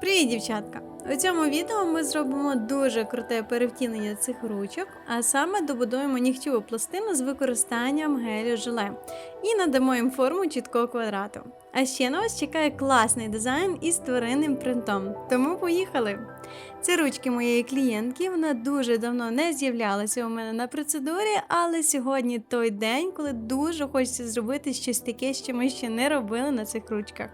Привіт, дівчатка! У цьому відео ми зробимо дуже круте перевтілення цих ручок, а саме добудуємо нігтєву пластину з використанням гелю желе і надамо їм форму чіткого квадрату. А ще на вас чекає класний дизайн із тваринним принтом. Тому поїхали! Це ручки моєї клієнтки. Вона дуже давно не з'являлася у мене на процедурі, але сьогодні той день, коли дуже хочеться зробити щось таке, що ми ще не робили на цих ручках.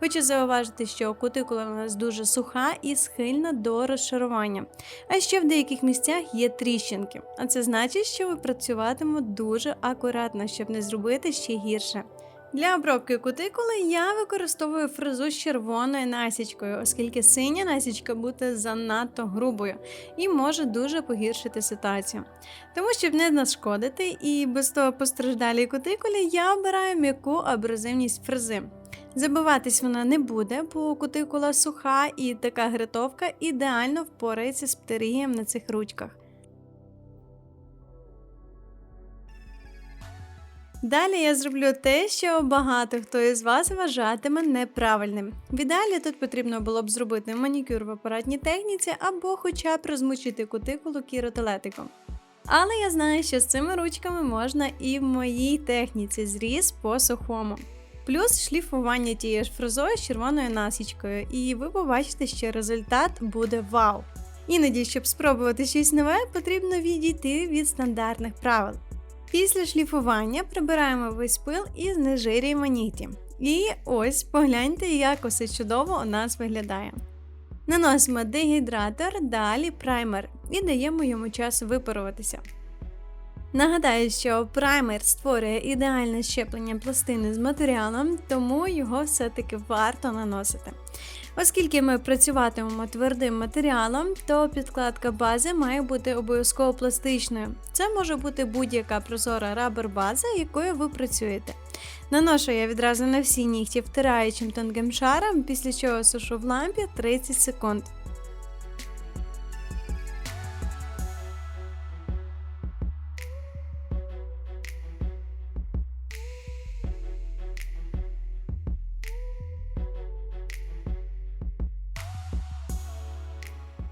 Хочу зауважити, що кутикула у нас дуже суха і схильна до розшарування. А ще в деяких місцях є тріщинки. А це значить, що ви працюватимемо дуже акуратно, щоб не зробити ще гірше. Для обробки кутикули я використовую фрезу з червоною насічкою, оскільки синя насічка буде занадто грубою і може дуже погіршити ситуацію. Тому, щоб не нашкодити і без того постраждалій кутикулі, я обираю м'яку абразивність фрези. Забиватись вона не буде, бо кутикула суха і така гритовка ідеально впорається з птерігієм на цих ручках. Далі я зроблю те, що багато хто із вас вважатиме неправильним. В ідеалі тут потрібно було б зробити манікюр в апаратній техніці або хоча б розмочити кутикулу кіротелетиком. Але я знаю, що з цими ручками можна і в моїй техніці зріз по сухому. Плюс шліфування тією ж фрезою з червоною насічкою, і ви побачите, що результат буде вау. Іноді, щоб спробувати щось нове, потрібно відійти від стандартних правил. Після шліфування прибираємо весь пил і знежирюємо нігті. І ось погляньте, як усе чудово у нас виглядає. Наносимо дегідратор, далі праймер і даємо йому час випаруватися. Нагадаю, що праймер створює ідеальне щеплення пластини з матеріалом, тому його все-таки варто наносити. Оскільки ми працюватимемо твердим матеріалом, то підкладка бази має бути обов'язково пластичною. Це може бути будь-яка прозора рабер база, якою ви працюєте. Наношу я відразу на всі нігті втираючим тонким шаром, після чого сушу в лампі 30 секунд.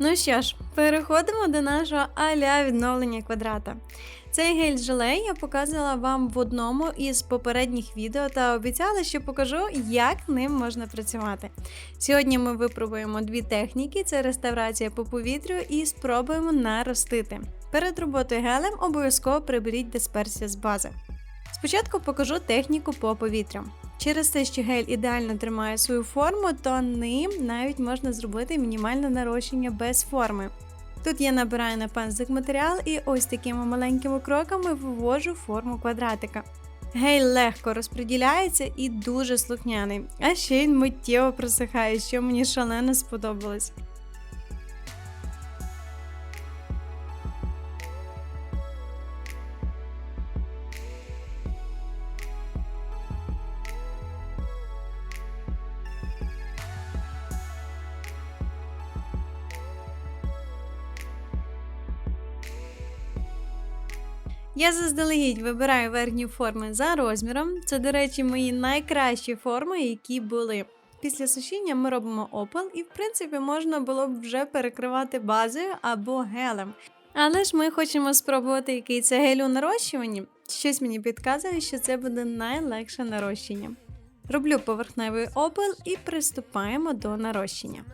Ну що ж, переходимо до нашого аля відновлення квадрата. Цей гель желе я показувала вам в одному із попередніх відео та обіцяла, що покажу, як ним можна працювати. Сьогодні ми випробуємо дві техніки: це реставрація по повітрю і спробуємо наростити. Перед роботою гелем обов'язково приберіть дисперсію з бази. Спочатку покажу техніку по повітрю. Через те, що гель ідеально тримає свою форму, то ним навіть можна зробити мінімальне нарощення без форми. Тут я набираю на пензлик матеріал і ось такими маленькими кроками вивожу форму квадратика. Гель легко розподіляється і дуже слухняний, а ще він миттєво просихає, що мені шалено сподобалось. Я заздалегідь вибираю верхні форми за розміром. Це, до речі, мої найкращі форми, які були. Після сушіння ми робимо опал, і в принципі можна було б вже перекривати базою або гелем. Але ж ми хочемо спробувати, який це гель у нарощуванні. Щось мені підказує, що це буде найлегше нарощення. Роблю поверхневий опил і приступаємо до нарощення.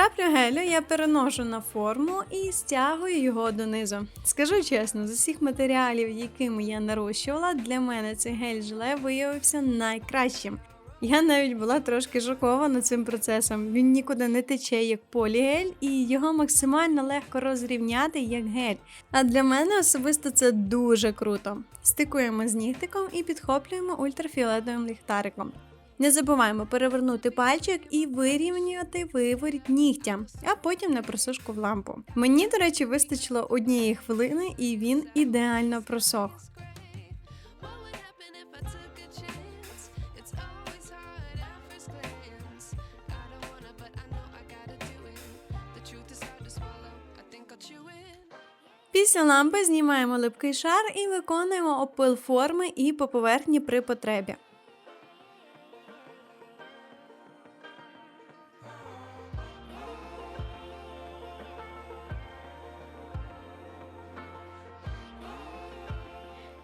Краплю гелю я переношу на форму і стягую його донизу. Skажу чесно, з усіх матеріалів, якими я нарощувала, для мене цей гель желе виявився найкращим. Я навіть була трошки шокована цим процесом. Він нікуди не тече як полігель, і його максимально легко розрівняти як гель. А для мене особисто це дуже круто. Стикуємо з нігтиком і підхоплюємо ультрафіолетовим ліхтариком. Не забуваємо перевернути пальчик і вирівнювати виворіт нігтя, а потім на просушку в лампу. Мені, до речі, вистачило однієї хвилини, і він ідеально просох. Після лампи знімаємо липкий шар і виконуємо опил форми і по поверхні при потребі.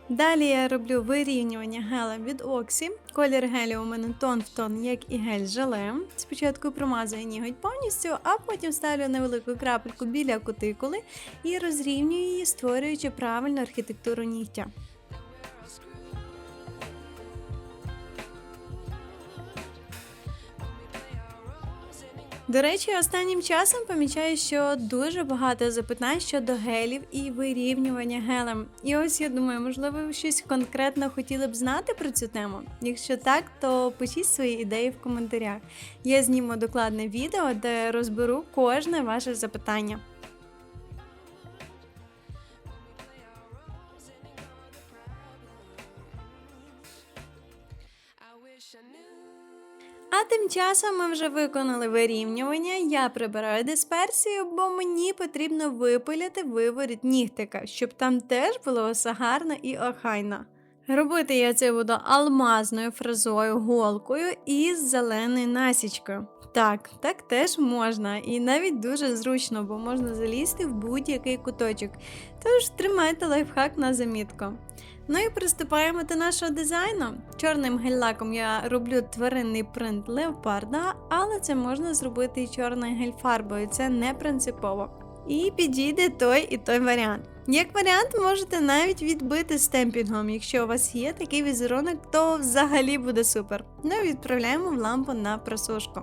Далі я роблю вирівнювання гелем від Оксі. Колір гелю у мене тон в тон, як і гель з желем. Спочатку промазую ніготь повністю, а потім ставлю невелику крапельку біля кутикули і розрівнюю її, створюючи правильну архітектуру нігтя. До речі, останнім часом помічаю, що дуже багато запитань щодо гелів і вирівнювання гелем. І ось я думаю, можливо, ви щось конкретно хотіли б знати про цю тему. Якщо так, то пишіть свої ідеї в коментарях. Я зніму докладне відео, де розберу кожне ваше запитання. А тим часом ми вже виконали вирівнювання. Я прибираю дисперсію, бо мені потрібно випиляти виворіт нігтика, щоб там теж було все гарно і охайно. Робити я це буду алмазною фрезою голкою із зеленою насічкою. Так, так теж можна, і навіть дуже зручно, бо можна залізти в будь-який куточок. Тож тримайте лайфхак на замітку. Ну і приступаємо до нашого дизайну. Чорним гель-лаком я роблю тваринний принт леопарда, але це можна зробити і чорною гель-фарбою, це не принципово. І підійде той і той варіант. Як варіант, можете навіть відбити стемпінгом. Якщо у вас є такий візерунок, то взагалі буде супер. Ну і відправляємо в лампу на просушку.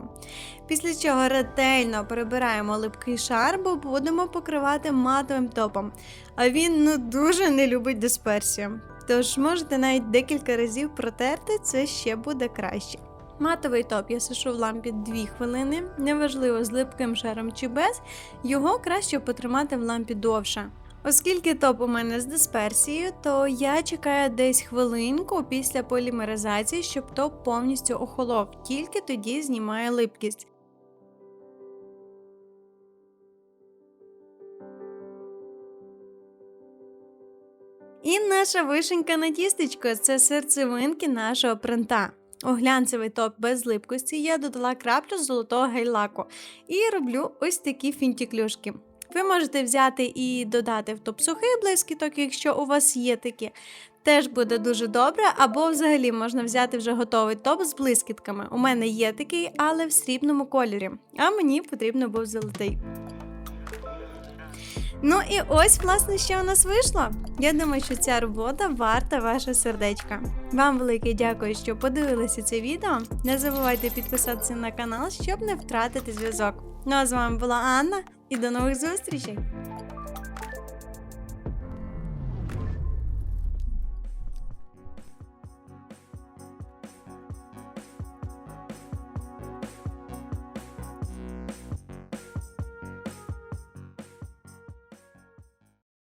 Після чого ретельно перебираємо липкий шар, бо будемо покривати матовим топом. А він ну дуже не любить дисперсію. Тож можете навіть декілька разів протерти, це ще буде краще. Матовий топ я сушу в лампі 2 хвилини. Неважливо з липким шаром чи без, його краще потримати в лампі довше. Оскільки топ у мене з дисперсією, то я чекаю десь хвилинку після полімеризації, щоб топ повністю охолов, тільки тоді знімаю липкість. І наша вишенька на тістечко це серцевинки нашого принта. У глянцевий топ без липкості я додала краплю золотого гель-лаку і роблю ось такі фінтіклюшки. Ви можете взяти і додати в топ сухий блискіток, якщо у вас є такі. Теж буде дуже добре, або взагалі можна взяти вже готовий топ з блискітками. У мене є такий, але в срібному кольорі, а мені потрібно був золотий. Ну і ось, власне, що у нас вийшло. Я думаю, що ця робота варта ваше сердечка. Вам велике дякую, що подивилися це відео. Не забувайте підписатися на канал, щоб не втратити зв'язок. Ну а з вами була Анна і до нових зустрічей!